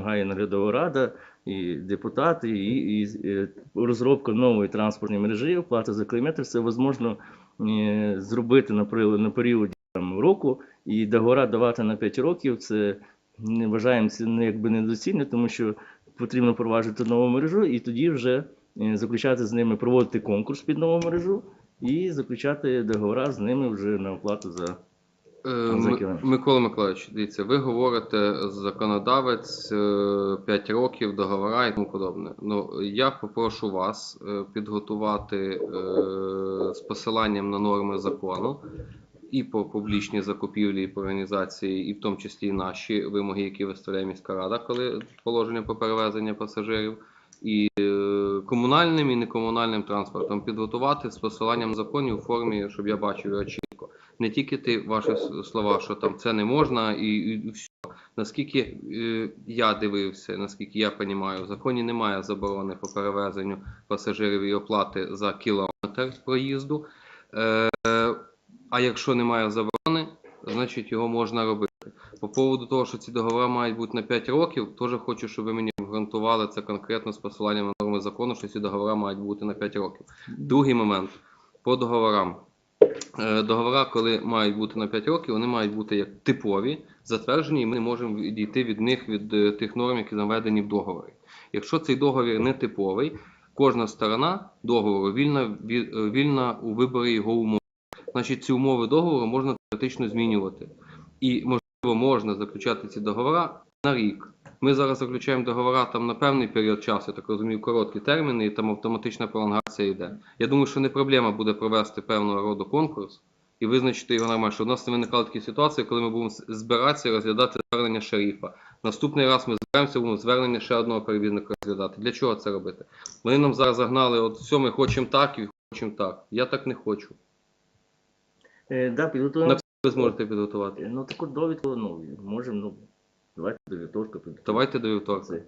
вимагає наглядова рада, і депутати, і, і е, розробка нової транспортної мережі, оплата за кілометр, це можливо е, зробити на, на період там, року і договора давати на 5 років. Це не вважаємо це не якби недоцільно, тому що потрібно проваджувати нову мережу і тоді вже е, заключати з ними, проводити конкурс під нову мережу і заключати договора з ними вже на оплату за Микола Миколаївич, дивіться, ви говорите законодавець 5 років, договора і тому подобне. Ну я попрошу вас е, підготувати е, з посиланням на норми закону і по публічній закупівлі, і по організації, і в тому числі і наші вимоги, які виставляє міська рада, коли положення по перевезення пасажирів. І е, комунальним і некомунальним транспортом підготувати з посиланням законів у формі, щоб я бачив чітко не тільки ти ваші слова, що там це не можна, і, і все. Наскільки е, я дивився, наскільки я розумію, в законі немає заборони по перевезенню пасажирів і оплати за кілометр проїзду. Е, а якщо немає заборони, значить його можна робити. По поводу того, що ці договори мають бути на 5 років, теж хочу, щоб ви мені гарантували це конкретно з посиланням на норми закону, що ці договори мають бути на 5 років. Другий момент по договорам. Е, Договори, коли мають бути на 5 років, вони мають бути як типові, затверджені, і ми не можемо відійти від них від е, тих норм, які наведені в договорі. Якщо цей договір не типовий, кожна сторона договору вільна, е, вільна у виборі його умов. Значить, ці умови договору можна теоретично змінювати. І, можливо, можна заключати ці договори на рік. Ми зараз заключаємо договори там на певний період часу, я так розумію, короткі терміни, і там автоматична пролонгація йде. Я думаю, що не проблема буде провести певного роду конкурс і визначити його нормально. Щоб у нас не виникали такі ситуації, коли ми будемо збиратися і розглядати звернення шерифа. Наступний раз ми зберемося, будемо звернення ще одного перевізника розглядати. Для чого це робити? Вони нам зараз загнали, от все, ми хочемо так і хочемо так. Я так не хочу. Е, да, підготуємо. Ви зможете підготувати. Ну таку довідку, ну, можемо, ну, давайте до вівторка. Давайте до вівторка.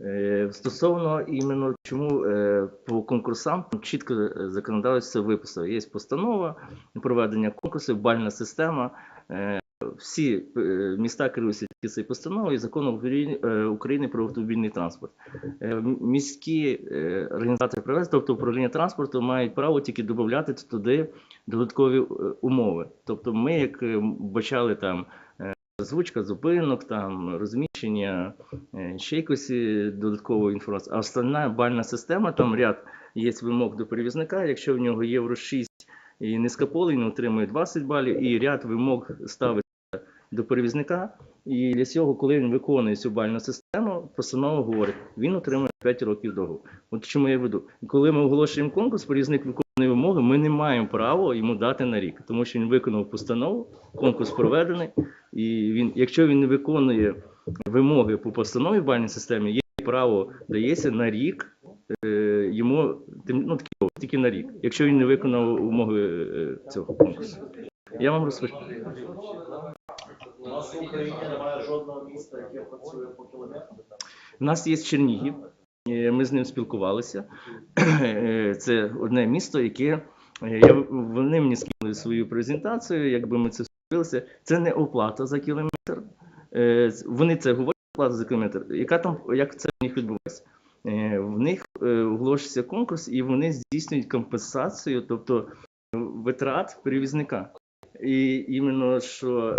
Е, Стосовно іменно чому е, по конкурсам чітко е, законодавець виписав. Є постанова проведення конкурсів, бальна система. Всі міста керуються тільки цією постановою і законом України, про автомобільний транспорт. Міські організації привезення, тобто управління транспорту, мають право тільки додати туди додаткові умови. Тобто, ми, як бачали там звучка зупинок, там розміщення е, ще якось е, додаткової інформації. А остальна бальна система, там ряд є вимог до перевізника, якщо в нього євро 6 і низькополий, він отримує 20 балів, і ряд вимог ставиться до перевізника. І для цього, коли він виконує цю бальну систему, постанова говорить, він отримує 5 років договору. От чому я веду. Коли ми оголошуємо конкурс, перевізник виконує вимоги, ми не маємо права йому дати на рік, тому що він виконав постанову, конкурс проведений, і він, якщо він не виконує вимоги по постанові в бальній системі, є право дається на рік е, йому ну, такі, тільки на рік, якщо він не виконав умови е, цього конкурсу. Я вам розкажу. У нас в Україні немає жодного міста, яке працює по кілометру. У нас є Чернігів, е, ми з ним спілкувалися. Е, Це одне місто, яке е, я, вони мені скинули свою презентацію, якби ми це спілкувалися. Це не оплата за кілометр. Е, Вони це говорять оплата за кілометр. Яка там, як це в них відбувається? Е, В них е, оголошується конкурс, і вони здійснюють компенсацію, тобто витрат перевізника. І іменно що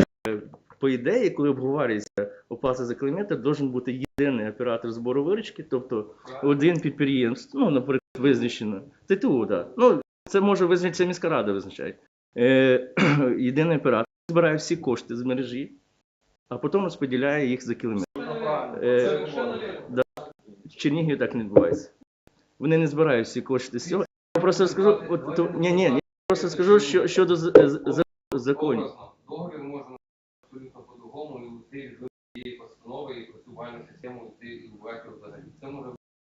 по ідеї, коли обговорюється оплата за кілометр, должен бути єдиний оператор збору виручки, тобто один підприємство, ну, наприклад, визначено, ТТУ, да. Ну, це може визначитися міська рада визначає. Єдиний оператор збирає всі кошти з мережі, а потім розподіляє їх за кілометр. Е, да. В Чернігові так не відбувається. Вони не збирають всі кошти з цього. Я просто скажу, от, то, ні, ні, я просто скажу, що щодо з- з- з- законів. Договір можна абсолютно по-другому і йти від цієї постанови і працювальну систему йти і вбрати взагалі. Це може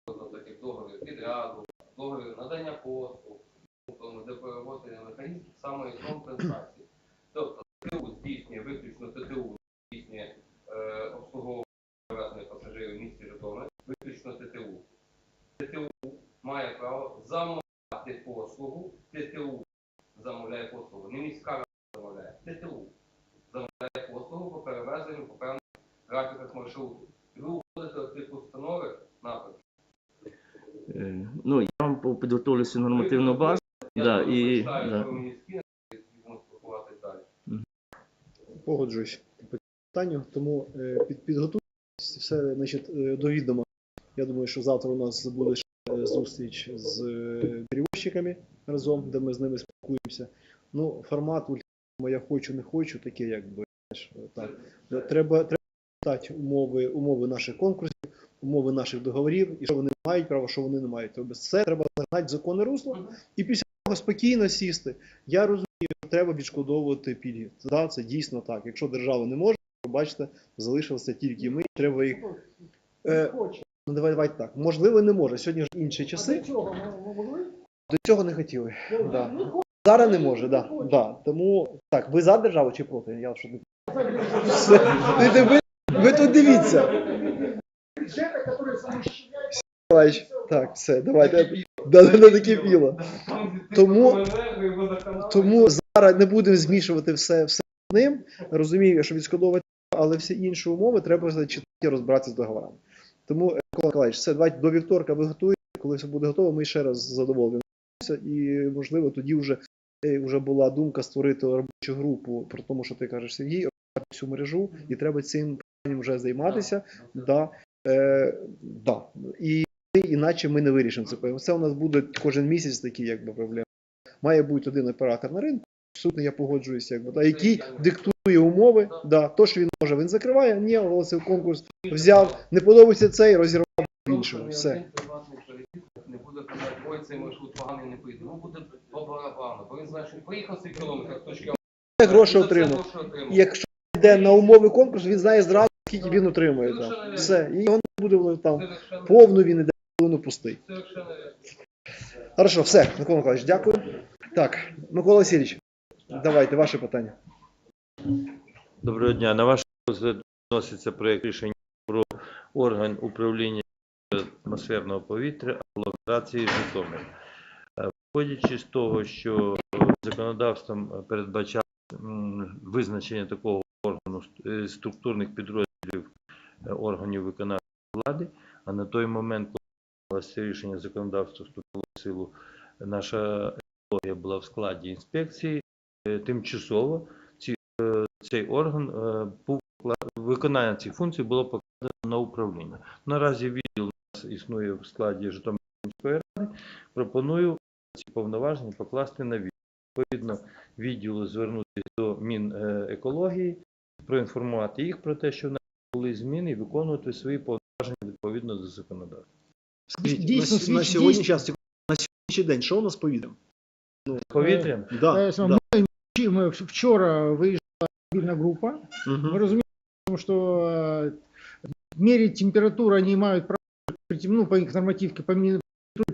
бути так як договір підряду, договір надання послуг, тому де перероблення механізм самої компенсації. Тобто ТТУ здійснює виключно ТТУ здійснює е, обслуговування перевезення пасажирів в місті Житомир, виключно ТТУ. ТТУ має право замовляти послугу, ТТУ замовляє послугу, не міська рада замовляє, ТТУ замовляє послугу по перевезенню по певних графіках маршруту. І ви вводите підготовлю нормативну базу. Да, і, да. Погоджуюсь по питанню, тому е, під, підготуйтесь все значить, е, до відома. Я думаю, що завтра у нас буде ще е, зустріч з перевозчиками разом, де ми з ними спілкуємося. Ну, формат я хочу, не хочу, таке якби. знаєш, Так. Треба, треба читати умови, умови наших конкурсів, умови наших договорів, і що вони мають право, що вони не мають. Тобто це треба загнати в законне русло і після цього спокійно сісти. Я розумію, що треба відшкодовувати пільги. Да, це дійсно так. Якщо держава не може, то бачите, залишилося тільки ми. Треба їх. Е, ну давай, давай так. Можливо, не може. Сьогодні ж інші часи. До цього не хотіли. Да. Зараз не може, да. Да. Тому так, ви за державу чи проти? Я що не Ви, ви, ви тут дивіться. Так, все, давайте. Да, да, да, таке піло. Тому, тому зараз не будемо змішувати все, все з ним. Розумію, що відшкодовувати, але всі інші умови треба читати і розбиратися з договорами. Тому, е, Микола Миколаївич, все, давайте до вівторка ви готуєте. Коли все буде готово, ми ще раз з задоволенням. І, можливо, тоді вже, е, вже була думка створити робочу групу про тому, що ти кажеш, Сергій, всю мережу, і треба цим питанням вже займатися. Да, е, да. І іначе ми не вирішимо це. Це у нас буде кожен місяць такі якби проблеми. Має бути один оператор на ринку. Абсолютно я погоджуюся, якби да, який диктує умови. Да, то, що він може, він закриває. Ні, оголосив конкурс, взяв, не подобається цей, розірвав іншого. Все. Не буде казати, ой, цей маршрут поганий не поїде. Ну буде по барабану. Бо він знає, що поїхав цей кілометр з. Це гроші Це гроші отримав. Якщо йде на умови конкурсу, він знає зразу, скільки він отримує. Там. Все. І його не буде там повну, він іде половину пустий. Хорошо, все, Микола Миколаївич, дякую. Так, Микола Васильович, давайте ваше питання. Доброго дня. На ваш розгляд вноситься проєкт рішення про орган управління атмосферного повітря агломерації Житомир. Е, Виходячи з того, що законодавством передбачає визначення такого органу е, структурних підрозділів е, органів виконавчої влади, а на той момент, коли це рішення законодавства вступило в силу, наша екологія була в складі інспекції, е, тимчасово цей орган е, був виконання цих функцій було покладено на управління. Наразі відділ у нас існує в складі Житомирської ради. Пропоную ці повноваження покласти на відділ. Відповідно, відділу звернутися до Мінекології, проінформувати їх про те, що в були зміни і виконувати свої повноваження відповідно до законодавства. Скажіть, Дійсно, на, с- на свіч- сьогодні дійсно. час, на сьогоднішній день, що у нас по відам? Повітрям Да, Е, да. Ми, ми вчора виїжджала мобільна група. Мгм. Мы разумеем, что э, мерить температуру они имеют право при- ну, по их нормативке по ми-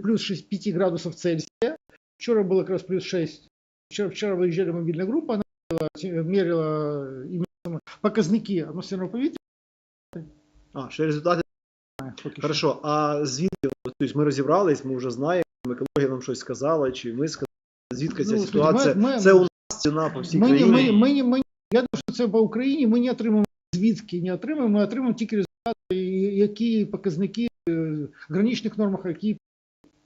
плюс 6, 5 градусов Цельсия. Вчера было как раз плюс 6. Вчера, вчера выезжали мобильная группа, она мерила, те- мерила именно сама- показники атмосферного повітря. А, ще результати. Поки що. Хорошо, а звідки? Тобто ми розібрались, ми вже знаємо, екологія нам щось сказала, чи ми сказали, звідки ця Ну, ситуація? ми- ми- це у нас ціна по всій Ми, країні. ми, ми, ми, я думаю, що це по Україні ми не отримаємо звідки не отримаємо, ми отримаємо тільки результати, які показники е, в граничних нормах, які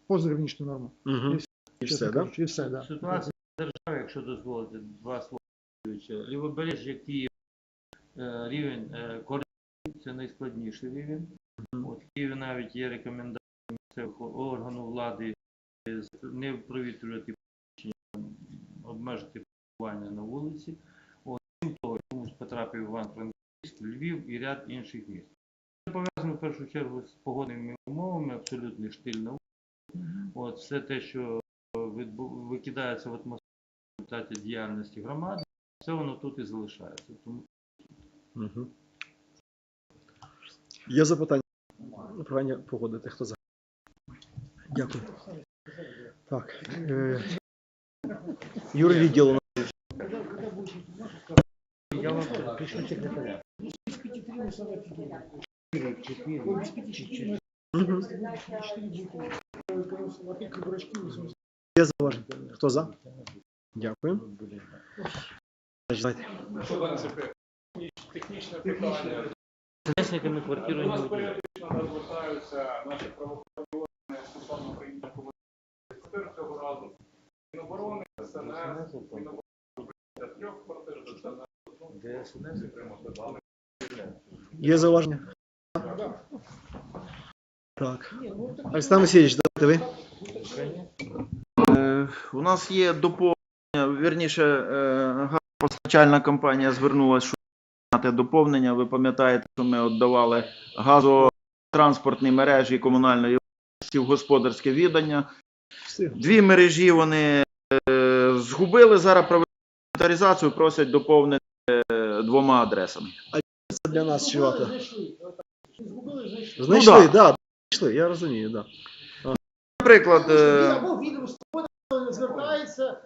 позаграничні норми. Угу. І все, так? кажучи, І все, да. Ситуація в державі, якщо дозволити два слова. Лівобережжя Київ е, рівень е, корупції це найскладніший рівень. От Києві навіть є рекомендації місцевого органу влади не провітрювати обмежити перебування на вулиці. От, крім того, комусь потрапив Іван-Франківськ, Львів і ряд інших міст. Це пов'язано в першу чергу з погодними умовами, абсолютний штиль на вулиці. От все те, що викидається в атмосферу в результаті діяльності громади, все воно тут і залишається. Тому Угу. Є запитання? Прохання погодити, хто за. Дякую. Так. Е... Юрій відділ. я вам пишу секретаря. Угу. Є. Хто за? Дякую. Давайте. Технічне питання. Власниками квартири не виділяють. Звертаються наші правоохоронні стосовно прийняття Є зауваження? Так. Олександр Васильович, давайте ви. Е, У нас є доповнення, вірніше, е, газопостачальна компанія звернулася, доповнення. Ви пам'ятаєте, що ми віддавали газотранспортні мережі комунальної власності в господарське віддання. Дві мережі вони е, згубили, зараз провели інвентаризацію, просять доповнити е, двома адресами. А Це для нас чувато. Знайшли. Знайшли, Ну, так, да. знайшли, я розумію, так. Да. Наприклад, е, або відомство звертається,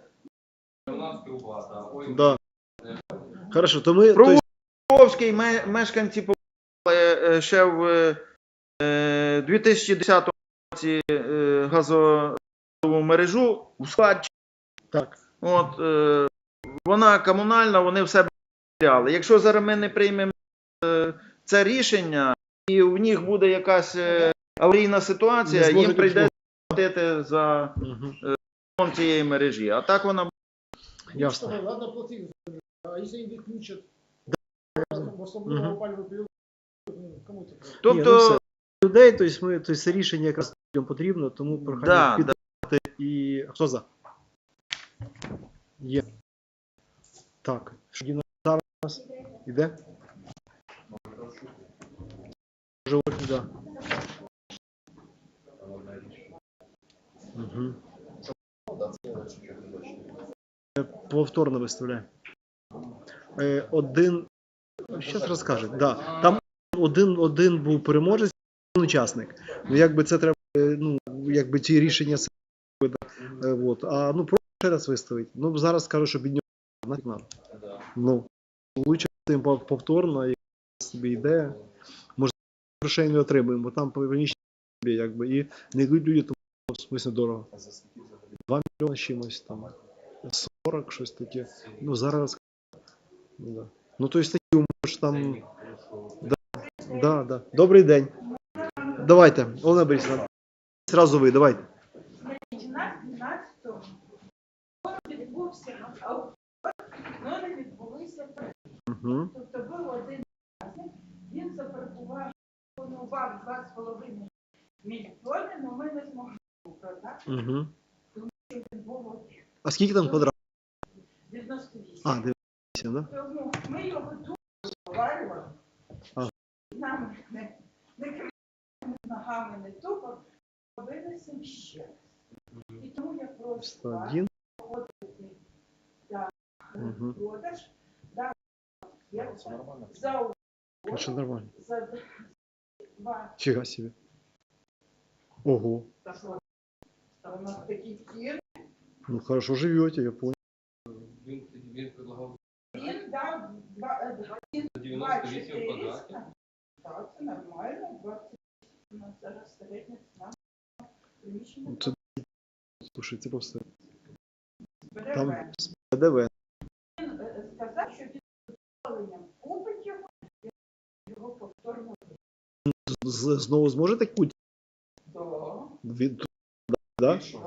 Да. Хорошо, то ми. Про- то есть, ме- мешканці побудували е, ще в е, 2010 році е, газову мережу у складі. так. От, е, вона комунальна, вони в себе взяли. Якщо зараз ми не приймемо е, це рішення, і в них буде якась е, аварійна ситуація, їм прийдеться платити за ремонт цієї мережі. А так вона Ясно. ладно, платить. А якщо їм відключать, Тобто, Ні, ну людей, то есть ми, то есть це рішення якраз людям потрібно, тому прохання да, під... да. і хто за? Є. Так, що Діна зараз у нас іде? Може, ось, да. Угу. Повторно виставляю. Е, один. Зараз розкаже. Да. Там один, один був переможець, один учасник. Ну, якби це треба, ну, якби ці рішення. Е, вот. А ну просто ще раз виставити. Ну зараз скажу, що від нього надо. Ну, лучше тим повторно, і собі йде. Може, грошей не отримуємо, бо там приміщення якби, і не йдуть люди, тому смислі дорого. 2 мільйони чимось там. 40, щось таке. Ну, зараз. Ну, да. Ну то есть такі умови, що там. Да, да, да. Добрий день. Давайте, Олена Борисівна. Зразу ви, давайте. Значить, у нас 12-го відбувся аукціон, але не відбулися Угу. Тобто був один учасник, він запропонував пропонував 2,5 мільйони, але ми не змогли продати, Угу. він був один. А скільки там квадратів? 98. А, 98, да? Тому ми його тут зварювали, Ага. нам не, не кричали ногами, не тупо, винесемо ще раз. І тому я прошу вас 101. погодити да, Мгм. продаж, да, я за Ну, що нормально. за два Фіга собі. Ого. у нас такі ціни. Ну хорошо живете, я понял. він, він предлагав Він дав два, два, два 98 400. квадратів. Так, це нормально. 20 у нас зараз середня ціна приміщення. Ну, Це слушай, це просто там з ПДВ. Він сказав, що під задоволенням купить його, його повторно Знову зможете куть? Від... Да? Менше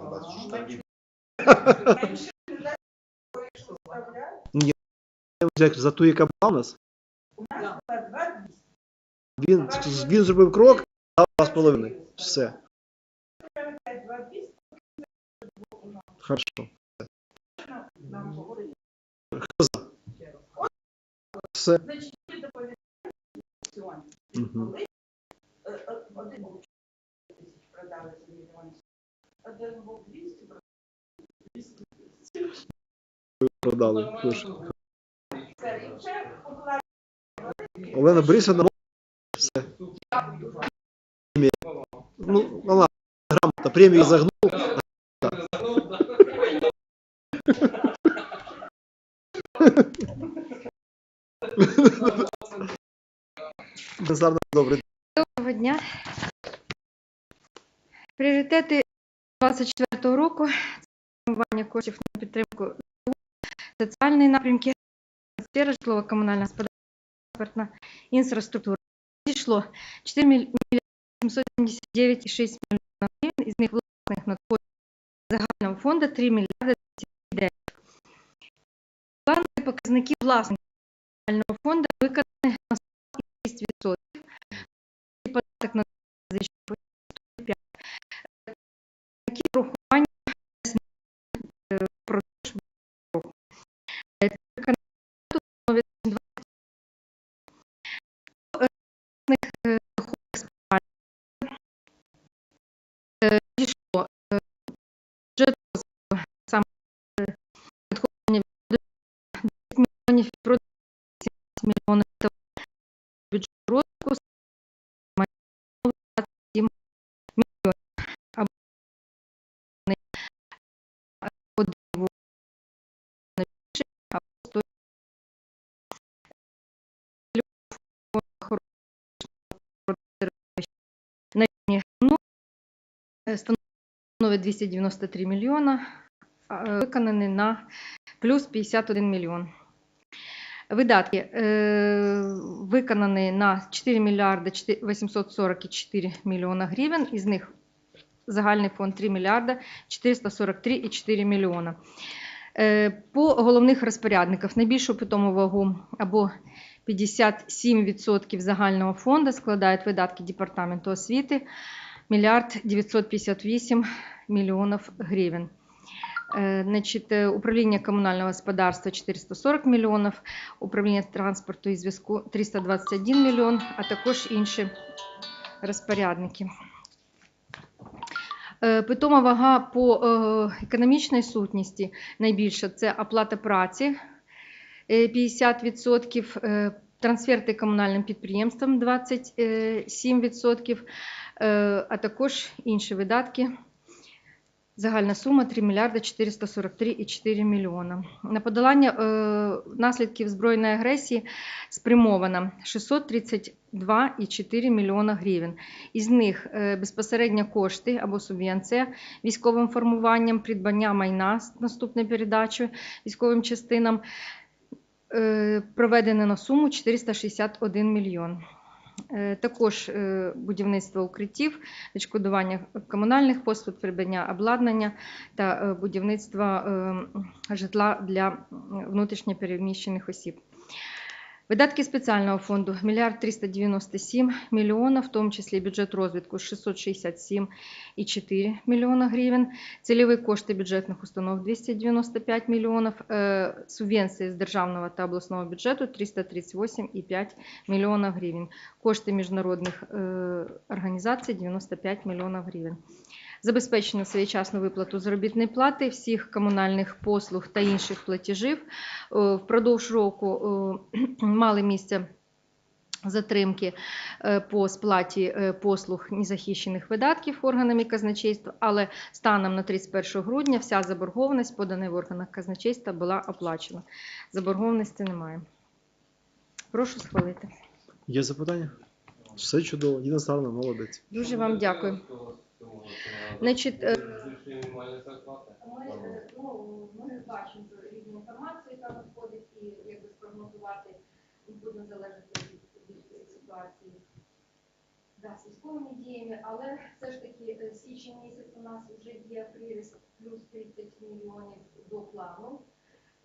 не що вставляють. За ту, яка була у нас? У нас була 2 200. Він, він зробив крок, дав два з половиною. Все. Хорошо. нам говорить. Все. Значить, за був 200 продали Продали. Вже поклали Олена Борисовна, все. Ну, вона грамотно, премію загнув. Добре. Доброго дня. Пріоритети 2024 року це коштів на підтримку соціальної напрямки, сфера житлово-комунальна господарства, інфраструктура. Дійшло 4 мільйони 779,6 мільйонів гривень, із них власних надходжень загального фонду 3 мільярди 209. показники власних загального фонду виконані на 106%. Податок на звичайно 105. Такі врахування е, впродовж року. Е, виконання бюджету становить 20. По, е, власних, е, доходах спеціальних, е, надійшло, е, бюджет розвитку, саме е, надходження від 10 мільйонів і продаж 17 мільйонів та бюджет розвитку саме 27 мільйонів. Або е, один на більше, або 100 на рівні ну, становить 293 мільйона, е, виконаний на плюс 51 мільйон. Видатки е, виконані на 4 мільярди 844 мільйона гривень, із них загальний фонд 3 мільярда 443,4 мільйона. Е, По головних розпорядниках найбільшу питому вагу або 57% загального фонду складають видатки Департаменту освіти мільярд 958 мільйонів гривень. Е, Значить, е, управління комунального господарства 440 мільйонів, управління транспорту і зв'язку 321 мільйон, а також інші розпорядники. Е, Питома вага по е, економічній сутності найбільша це оплата праці е, 50%, е, трансферти комунальним підприємствам 27%, е, а також інші видатки. Загальна сума 3 мільярди 443,4 мільйона. На подолання е, наслідків збройної агресії спрямовано 632,4 мільйона гривень. Із них е, безпосередньо кошти або субвенція військовим формуванням, придбання майна з наступною передачею військовим частинам е, проведено на суму 461 мільйон. Е, Також е, будівництво укриттів, відшкодування комунальних послуг, придбання обладнання та будівництва будівництво е, житла для внутрішньопереміщених осіб. Видатки спеціального фонду 1 мільярд 397 мільйонів, в тому числі бюджет розвитку 667,4 мільйона гривень, цільові кошти бюджетних установ 295 мільйонів, субвенції з державного та обласного бюджету 338,5 мільйона гривень, кошти міжнародних організацій 95 мільйонів гривень. Забезпечено своєчасну виплату заробітної плати, всіх комунальних послуг та інших платежів. Е, Впродовж року е, мали місце затримки е, по сплаті послуг незахищених видатків органами казначейства, але станом на 31 грудня вся заборгованість, подана в органах казначейства, була оплачена. Заборгованості немає. Прошу схвалити. Є запитання? Все чудово, Діна Старна, молодець. Дуже вам дякую. Значить, Ми, ну, ми бачимо різну інформацію, яка надходить, і якби спрогнозувати буде залежати від, ситуації да, з військовими діями, але все ж таки е, січень місяць у нас вже є приріст плюс 30 мільйонів до плану.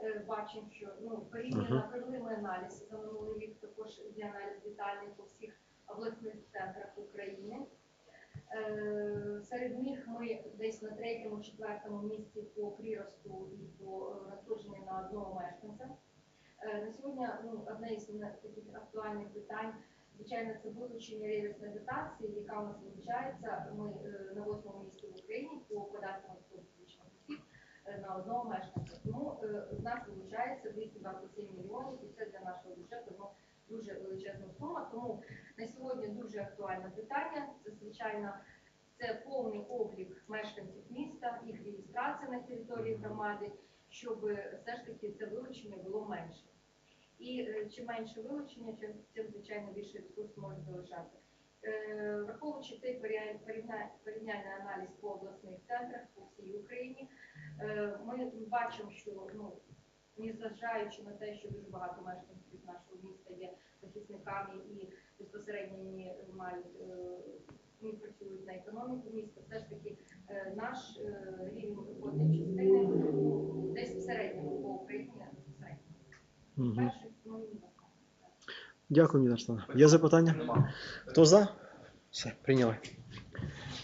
Е, Бачимо, що ну, порівняно первинний аналіз за минулий рік також є аналіз детальний по всіх обласних центрах України. Е, Серед них ми десь на третьому, четвертому місці по приросту і по надходженню на одного мешканця. Е, На сьогодні ну, одне із таких актуальних питань, звичайно, це вилучення реверсної дотації, яка у нас вилучається. Ми е, на восьмому місці в Україні по податкам фізичних осіб на одного мешканця. Тому в нас вилучається 227 мільйонів, і це для нашого бюджету ну, дуже величезна сума. Тому на сьогодні дуже актуальне питання. Це звичайно це повний облік мешканців міста, їх реєстрація на території громади, щоб все ж таки це вилучення було менше. І е, чим менше вилучення, чим, тим звичайно більше ресурс може залишати. Е, Враховуючи цей порівня- порівня- порівняльний аналіз по обласних центрах по всій Україні, е, ми бачимо, що ну незважаючи на те, що дуже багато мешканців нашого міста є захисниками і безпосередньо вони мають е, вони працюють на економіку міста, все ж таки е, наш е, рівень доходної частини ну, десь в середньому по Україні середньо. Мгм. Перший мої Дякую, Ніна Штана. Є запитання? Хто за? Все, прийняли.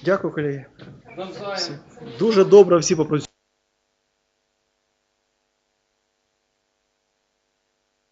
Дякую, колеги. Дуже добре всі попрацювали.